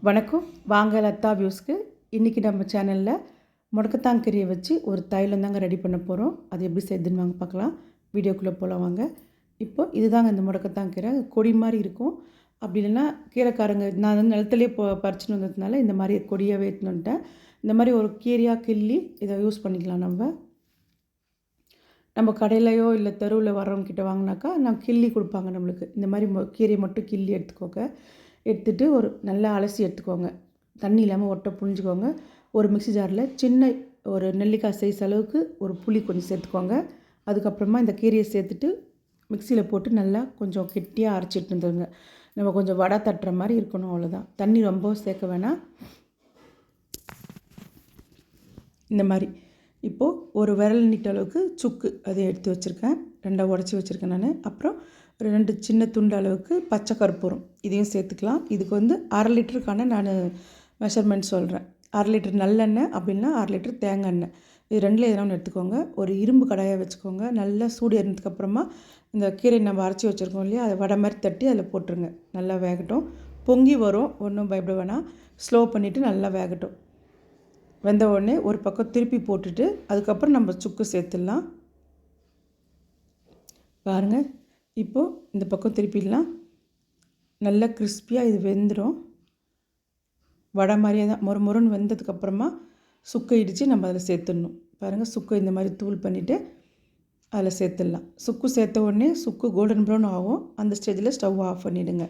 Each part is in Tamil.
வணக்கம். வாங்க லத்தா வியூஸ்க்கு. இன்றைக்கி நம்ம சேனலில் முடக்கத்தாங்கரியை வச்சு ஒரு தைலம் தாங்க ரெடி பண்ண போகிறோம் அது எப்படி செய்யுதுன்னு வாங்க பார்க்கலாம். வீடியோக்குள்ளே போகலாம் வாங்க. இப்போ இதுதாங்க இந்த முடக்கத்தாங்கீரை கொடி மாதிரி இருக்கும். அப்படி இல்லைன்னா கீரைக்காரங்க நான் வந்து நிலத்துலேயே போ பறிச்சுன்னு வந்ததுனால இந்த மாதிரி கொடியாகவே எடுத்துன்னு இந்த மாதிரி ஒரு கீரையாக கிள்ளி இதை யூஸ் பண்ணிக்கலாம் நம்ம. நம்ம கடையிலையோ இல்லை தெருவில் வர்றவங்கக்கிட்ட வாங்கினாக்கா நான் கிள்ளி கொடுப்பாங்க நம்மளுக்கு. இந்த மாதிரி மொ- கீரையை மட்டும் கிள்ளி எடுத்துக்கோங்க. எடுத்துகிட்டு ஒரு நல்லா அலசி எடுத்துக்கோங்க. தண்ணி இல்லாமல் ஒட்டை புழிஞ்சுக்கோங்க. ஒரு மிக்ஸி ஜாரில் சின்ன ஒரு நெல்லிக்காய் சைஸ் அளவுக்கு ஒரு புளி கொஞ்சம் சேர்த்துக்கோங்க. அதுக்கப்புறமா இந்த கீரையை சேர்த்துட்டு மிக்சியில் போட்டு நல்லா கொஞ்சம் கெட்டியாக அரைச்சிட்டு இருந்துருங்க நம்ம கொஞ்சம் வடை தட்டுற மாதிரி இருக்கணும் அவ்வளோதான் தண்ணி ரொம்ப சேர்க்க வேணாம். இந்த மாதிரி. இப்போது ஒரு விரல் நீட்ட அளவுக்கு சுக்கு அதை எடுத்து வச்சுருக்கேன். ரெண்டாக உடச்சி வச்சுருக்கேன் நான். அப்புறம் ரெண்டு சின்ன துண்டு அளவுக்கு பச்சை கற்பூரம் இதையும் சேர்த்துக்கலாம். இதுக்கு வந்து அரை லிட்டருக்கான நான் மெஷர்மெண்ட் சொல்கிறேன் அரை லிட்டர் நல்லெண்ணெய் அப்படின்னா அரை லிட்டர் தேங்காய் எண்ணெய். இது ரெண்டில் எதனா ஒன்று எடுத்துக்கோங்க. ஒரு இரும்பு கடாயை வச்சுக்கோங்க. நல்லா சூடு ஏறினதுக்கப்புறமா இந்த கீரை நம்ம அரைச்சி வச்சுருக்கோம் இல்லையா? அதை வடை மாதிரி தட்டி அதில் போட்டுருங்க. நல்லா வேகட்டும். பொங்கி வரும். ஒன்றும் பயப்பட வேணாம். ஸ்லோ பண்ணிவிட்டு நல்லா வேகட்டும். வெந்த உடனே ஒரு பக்கம் திருப்பி போட்டுட்டு அதுக்கப்புறம் நம்ம சுக்கு சேர்த்துடலாம். பாருங்கள் இப்போது இந்த பக்கம் திருப்பிடலாம். நல்லா கிறிஸ்பியாக இது வெந்துடும் வடை மாதிரியே தான். மொறு மொறுன்னு வெந்ததுக்கப்புறமா சுக்கை இடித்து நம்ம அதில் சேர்த்துடணும். பாருங்கள் சுக்கு இந்த மாதிரி தூள் பண்ணிவிட்டு அதில் சேர்த்துடலாம். சுக்கு சேர்த்த உடனே சுக்கு கோல்டன் ப்ரௌன் ஆகும். அந்த ஸ்டேஜில் ஸ்டவ் ஆஃப் பண்ணிவிடுங்க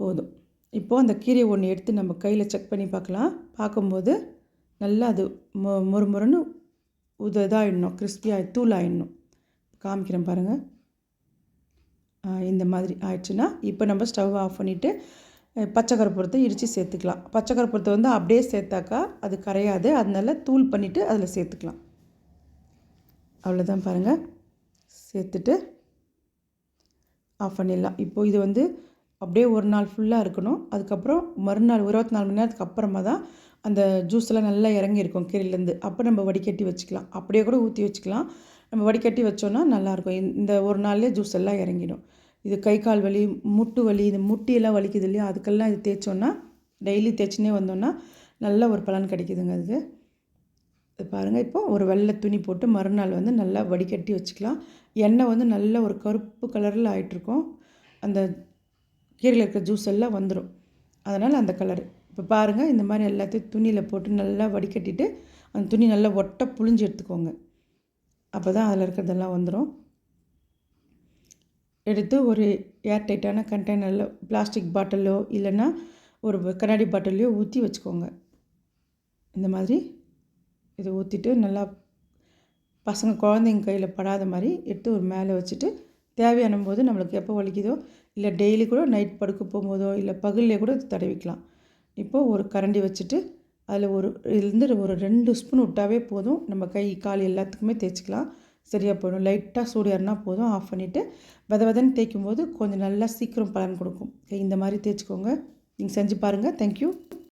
போதும். இப்போது அந்த கீரையை ஒன்று எடுத்து நம்ம கையில் செக் பண்ணி பார்க்கலாம். பார்க்கும்போது நல்லா அது மொ மொறு மொறுன்னு உத இதாகிடணும் கிறிஸ்பியாக தூள் ஆகிடணும் காமிக்கிறேன் பாருங்கள் இந்த மாதிரி ஆயிடுச்சுன்னா இப்போ நம்ம ஸ்டவ் ஆஃப் பண்ணிவிட்டு பச்சை கற்பூரத்தை இடித்து சேர்த்துக்கலாம். பச்சை கற்பூரத்தை வந்து அப்படியே சேர்த்தாக்கா அது கரையாது. அதனால தூள் பண்ணிவிட்டு அதில் சேர்த்துக்கலாம். அவ்வளோதான் பாருங்கள் சேர்த்துட்டு ஆஃப் பண்ணிடலாம். இப்போ இது வந்து அப்படியே ஒரு நாள் ஃபுல்லாக இருக்கணும். அதுக்கப்புறம் மறுநாள் இருபத்தி நாலு மணி நேரத்துக்கு அப்புறமா தான் அந்த ஜூஸ் எல்லாம் நல்லா இறங்கி இருக்கும் கீரையிலேருந்து. அப்போ நம்ம வடிகட்டி வச்சுக்கலாம். அப்படியே கூட ஊற்றி வச்சுக்கலாம். நம்ம வடிகட்டி வச்சோன்னா நல்லாயிருக்கும். இந்த- ஒரு நாள்லேயே ஜூஸ் எல்லாம் இறங்கிடும். இது கை கால் வலி முட்டு வலி இந்த முட்டியெல்லாம் வலிக்குது இல்லையா? அதுக்கெல்லாம் இது தேய்ச்சோன்னா டெய்லி தேய்ச்சினே வந்தோன்னா நல்ல ஒரு பலன் கிடைக்குதுங்க அதுக்கு. இது பாருங்கள் இப்போ ஒரு வெள்ளை துணி போட்டு மறுநாள் வந்து நல்லா வடிகட்டி வச்சுக்கலாம். எண்ணெய் வந்து நல்ல ஒரு கருப்பு கலரில் ஆயிட்டிருக்கும். அந்த கீரையில் இருக்கிற ஜூஸ் எல்லாம் வந்துடும் அதனால் அந்த கலர் இப்போ பாருங்கள் இந்த மாதிரி எல்லாத்தையும் துணியில் போட்டு நல்லா வடிகட்டிட்டு அந்த துணி நல்லா ஒட்டை புழிஞ்சு எடுத்துக்கோங்க. அப்போ தான் அதில் இருக்கிறதெல்லாம் வந்துடும் எடுத்து ஒரு ஏர் டைட்டான கண்டெய்னரில் பிளாஸ்டிக் பாட்டிலோ இல்லைன்னா ஒரு கண்ணாடி பாட்டிலையோ ஊற்றி வச்சுக்கோங்க. இந்த மாதிரி இதை ஊற்றிட்டு நல்லா பசங்க குழந்தைங்க கையில் படாத மாதிரி எடுத்து ஒரு மேலே வச்சுட்டு தேவையான போது நம்மளுக்கு எப்போ வலிக்குதோ இல்லை டெய்லி கூட நைட் படுக்க போகும்போதோ இல்லை பகல்லே கூட தடவிக்கலாம். இப்போது ஒரு கரண்டி வச்சுட்டு அதில் ஒரு இதுலேருந்து ஒரு ரெண்டு ஸ்பூன் விட்டாவே போதும். நம்ம கை கால் எல்லாத்துக்குமே தேய்ச்சிக்கலாம். சரியாக போயிடும். லைட்டாக சூடு போதும். ஆஃப் பண்ணிவிட்டு வித விதன்னு தேய்க்கும் போது கொஞ்சம் நல்லா சீக்கிரம் பலன் கொடுக்கும். இந்த மாதிரி தேய்ச்சிக்கோங்க. நீங்கள் செஞ்சு பாருங்கள் தேங்க்யூ